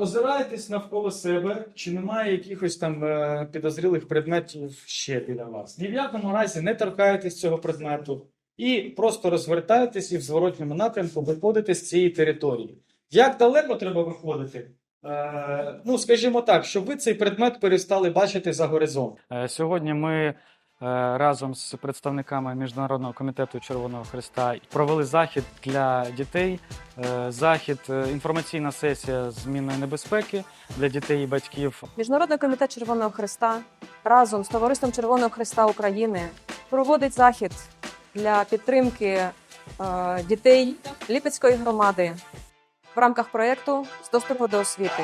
Озирайтесь навколо себе, чи немає якихось там е, підозрілих предметів ще біля вас. Ні в якому разі не торкайтесь цього предмету і просто розвертайтесь і в зворотньому напрямку виходите з цієї території. Як далеко треба виходити? Е, ну, скажімо так, щоб ви цей предмет перестали бачити за горизонт. Е, Сьогодні ми разом з представниками Міжнародного комітету Червоного Христа провели захід для дітей. Е, Захід е, інформаційна сесія з змінної небезпеки для дітей і батьків. Міжнародний комітет Червоного Христа разом з Товариством Червоного Христа України проводить захід для підтримки е, дітей Ліпецької громади в рамках проєкту з доступу до освіти.